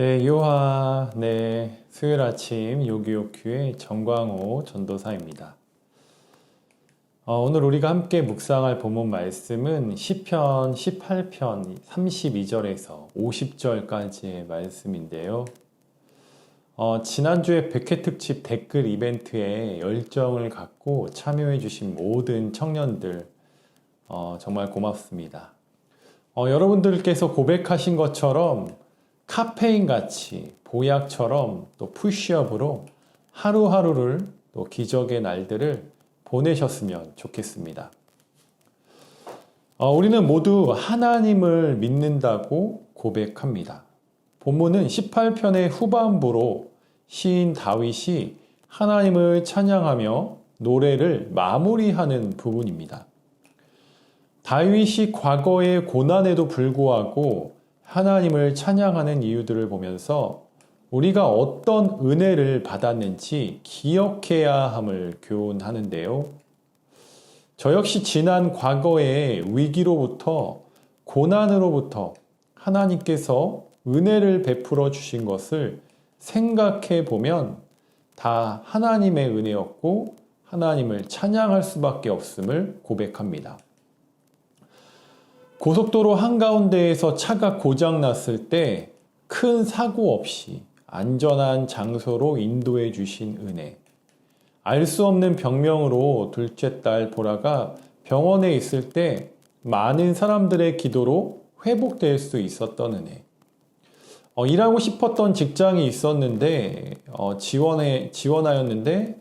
네, 요하, 네, 수요일 아침 요기요큐의 정광호 전도사입니다. 어, 오늘 우리가 함께 묵상할 본문 말씀은 시편 18편 32절에서 50절까지의 말씀인데요. 어, 지난주에 백회 특집 댓글 이벤트에 열정을 갖고 참여해 주신 모든 청년들 어, 정말 고맙습니다. 어, 여러분들께서 고백하신 것처럼 카페인 같이 보약처럼 또 푸시업으로 하루하루를 또 기적의 날들을 보내셨으면 좋겠습니다. 어, 우리는 모두 하나님을 믿는다고 고백합니다. 본문은 18편의 후반부로 시인 다윗이 하나님을 찬양하며 노래를 마무리하는 부분입니다. 다윗이 과거의 고난에도 불구하고 하나님을 찬양하는 이유들을 보면서 우리가 어떤 은혜를 받았는지 기억해야 함을 교훈하는데요. 저 역시 지난 과거의 위기로부터 고난으로부터 하나님께서 은혜를 베풀어 주신 것을 생각해 보면 다 하나님의 은혜였고 하나님을 찬양할 수밖에 없음을 고백합니다. 고속도로 한가운데에서 차가 고장났을 때 큰 사고 없이 안전한 장소로 인도해 주신 은혜. 알 수 없는 병명으로 둘째 딸 보라가 병원에 있을 때 많은 사람들의 기도로 회복될 수 있었던 은혜. 어, 일하고 싶었던 직장이 있었는데 어, 지원에 지원하였는데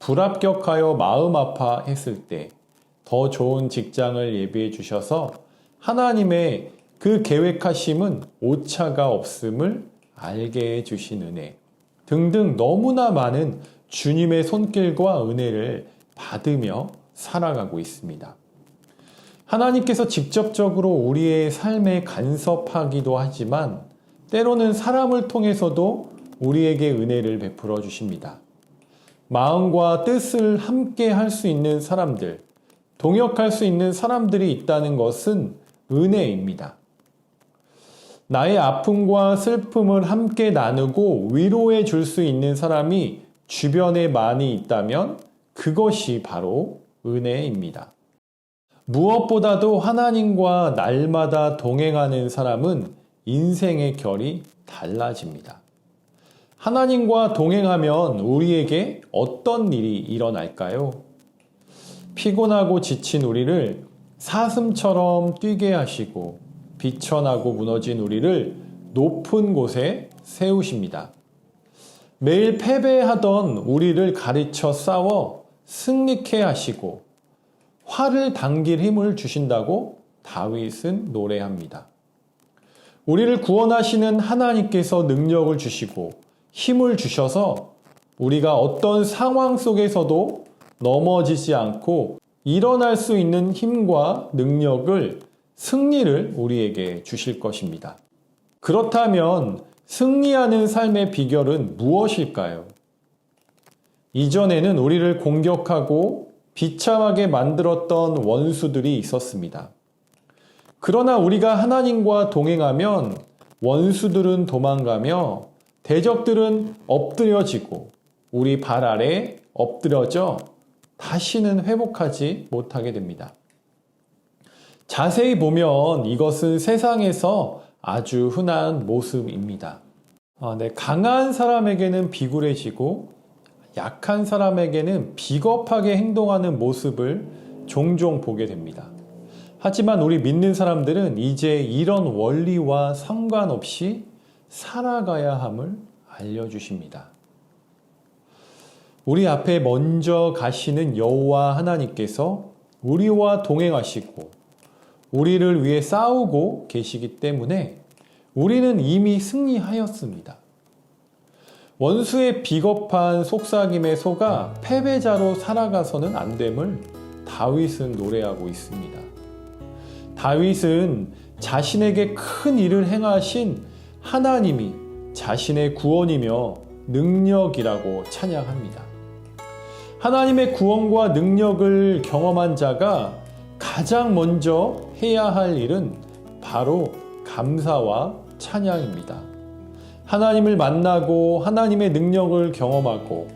불합격하여 마음 아파했을 때 더 좋은 직장을 예비해 주셔서 하나님의 그 계획하심은 오차가 없음을 알게 해주신 은혜 등등 너무나 많은 주님의 손길과 은혜를 받으며 살아가고 있습니다. 하나님께서 직접적으로 우리의 삶에 간섭하기도 하지만 때로는 사람을 통해서도 우리에게 은혜를 베풀어 주십니다. 마음과 뜻을 함께 할 수 있는 사람들, 동역할 수 있는 사람들이 있다는 것은 은혜입니다. 나의 아픔과 슬픔을 함께 나누고 위로해 줄 수 있는 사람이 주변에 많이 있다면 그것이 바로 은혜입니다. 무엇보다도 하나님과 날마다 동행하는 사람은 인생의 결이 달라집니다. 하나님과 동행하면 우리에게 어떤 일이 일어날까요? 피곤하고 지친 우리를 사슴처럼 뛰게 하시고 비천하고 무너진 우리를 높은 곳에 세우십니다. 매일 패배하던 우리를 가르쳐 싸워 승리케 하시고 활을 당길 힘을 주신다고 다윗은 노래합니다. 우리를 구원하시는 하나님께서 능력을 주시고 힘을 주셔서 우리가 어떤 상황 속에서도 넘어지지 않고 일어날 수 있는 힘과 능력을 승리를 우리에게 주실 것입니다. 그렇다면 승리하는 삶의 비결은 무엇일까요? 이전에는 우리를 공격하고 비참하게 만들었던 원수들이 있었습니다. 그러나 우리가 하나님과 동행하면 원수들은 도망가며 대적들은 엎드려지고 우리 발 아래 엎드려져 다시는 회복하지 못하게 됩니다. 자세히 보면 이것은 세상에서 아주 흔한 모습입니다. 아, 네, 강한 사람에게는 비굴해지고 약한 사람에게는 비겁하게 행동하는 모습을 종종 보게 됩니다. 하지만 우리 믿는 사람들은 이제 이런 원리와 상관없이 살아가야 함을 알려주십니다. 우리 앞에 먼저 가시는 여호와 하나님께서 우리와 동행하시고 우리를 위해 싸우고 계시기 때문에 우리는 이미 승리하였습니다. 원수의 비겁한 속삭임에 속아 패배자로 살아가서는 안 됨을 다윗은 노래하고 있습니다. 다윗은 자신에게 큰 일을 행하신 하나님이 자신의 구원이며 능력이라고 찬양합니다. 하나님의 구원과 능력을 경험한 자가 가장 먼저 해야 할 일은 바로 감사와 찬양입니다. 하나님을 만나고 하나님의 능력을 경험하고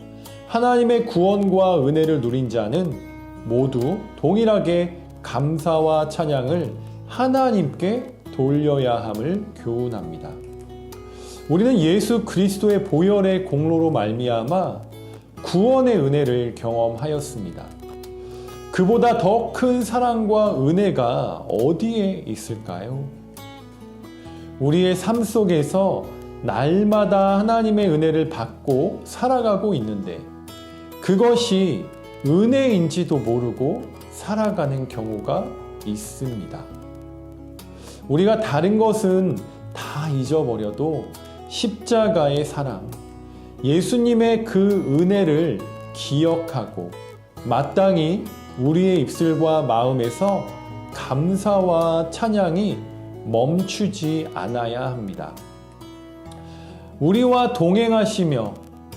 하나님의 구원과 은혜를 누린 자는 모두 동일하게 감사와 찬양을 하나님께 돌려야 함을 교훈합니다. 우리는 예수 그리스도의 보혈의 공로로 말미암아 구원의 은혜를 경험하였습니다. 그보다 더 큰 사랑과 은혜가 어디에 있을까요? 우리의 삶 속에서 날마다 하나님의 은혜를 받고 살아가고 있는데 그것이 은혜인지도 모르고 살아가는 경우가 있습니다. 우리가 다른 것은 다 잊어버려도 십자가의 사랑, 예수님의 그 은혜를 기억하고 마땅히 우리의 입술과 마음에서 감사와 찬양이 멈추지 않아야 합니다. 우리와 동행하시며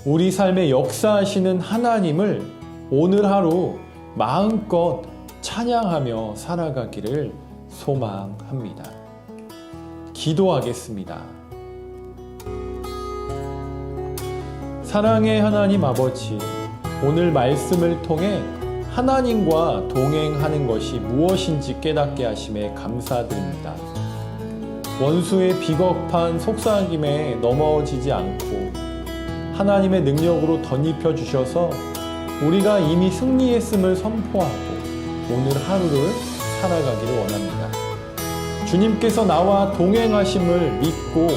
우리 삶에 역사하시는 하나님을 오늘 하루 마음껏 찬양하며 살아가기를 소망합니다. 기도하겠습니다. 사랑의 하나님 아버지, 오늘 말씀을 통해 하나님과 동행하는 것이 무엇인지 깨닫게 하심에 감사드립니다. 원수의 비겁한 속삭임에 넘어지지 않고 하나님의 능력으로 덧입혀 주셔서 우리가 이미 승리했음을 선포하고 오늘 하루를 살아가기를 원합니다. 주님께서 나와 동행하심을 믿고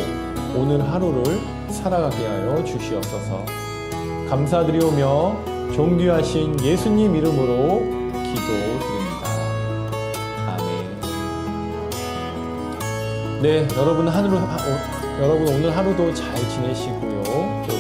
오늘 하루를 살아가게 하여 주시옵소서. 감사드리오며 존귀하신 예수님 이름으로 기도드립니다. 아멘. 네, 여러분 하루 여러분 오늘 하루도 잘 지내시고요. 또